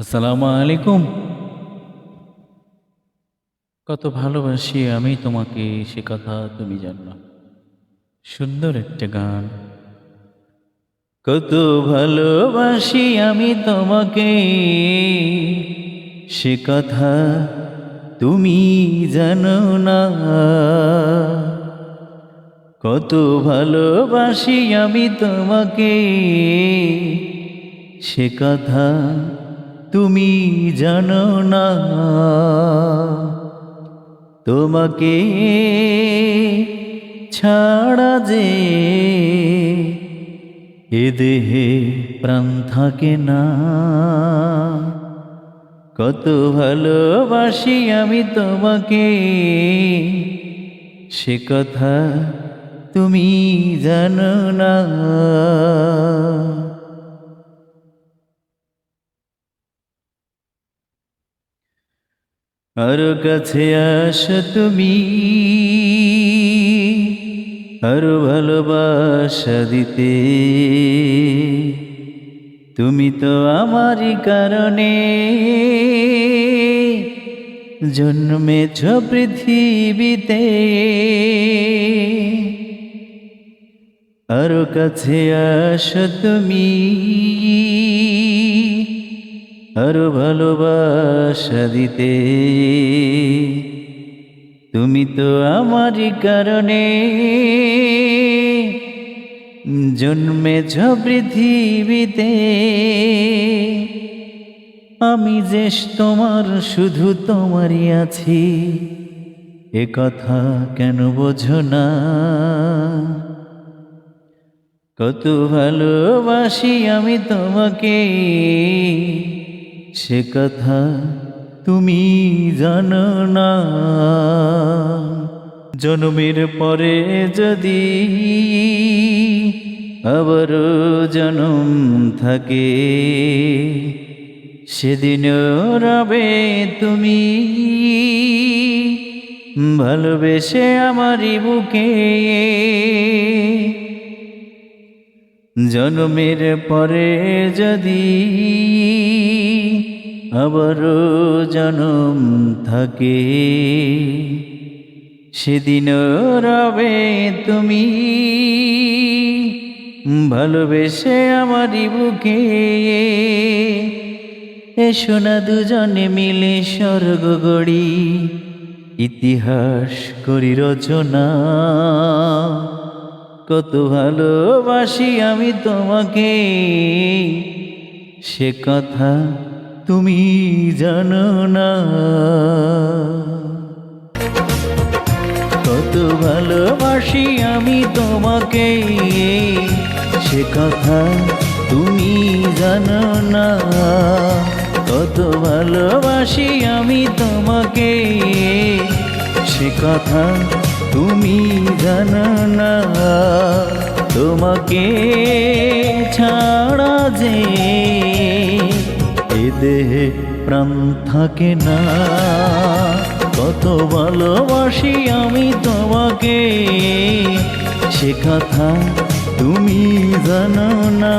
আসসালামু আলাইকুম। কত ভালোবাসি আমি তোমাকে, সে কথা তুমি জানো। সুন্দর একটা গান। কত ভালোবাসি আমি তোমাকে, সে কথা তুমি জানো না। কত ভালোবাসি আমি তোমাকে, সে কথা তুমি জানো না। তোমাকে ছাড়া যে এ দেহে প্রাণ থাকে না। কত ভালোবাসি আমি তোমাকে, সে কথা তুমি জানো না। আরও কাছে আস তুমি আরও ভালোবাসা দিতে তুমি তো আমারই কারণে জন্মেছ পৃথিবীতে আরও কাছে আস তুমি আরও ভালোবাসা দিতে। তুমি তো আমারই কারণে জন্মেছ পৃথিবীতে। আমি যে তোমার, শুধু তোমারই আছি। এ কথা কেন বোঝো না? কত ভালোবাসি আমি তোমাকে। সে কথা তুমি জানো না। জন্মের পরে যদি আবার জন্ম থাকে, সেদিন রবে তুমি। ভালোবেসে আমারই বুকে জন্মের পরে যদি আবারও জন্ম থাকে, সেদিন রবে তুমি ভালোবেসে আমারই বুকে। এসো না দুজনে মিলে স্বর্গ গড়ি, ইতিহাস করি রচনা। কত ভালোবাসি আমি তোমাকে। সে কথা তুমি জানো না। কত ভালোবাসি আমি তোমাকে। সে কথা তুমি জানো না। কত ভালোবাসি আমি তোমাকে। সে কথা তুমি জানো না, তোমাকে ছাড়া যে এ দেহে প্রাণ থাকে না। কত ভালোবাসি আমি তোমাকে, সে কথা তুমি জানো না।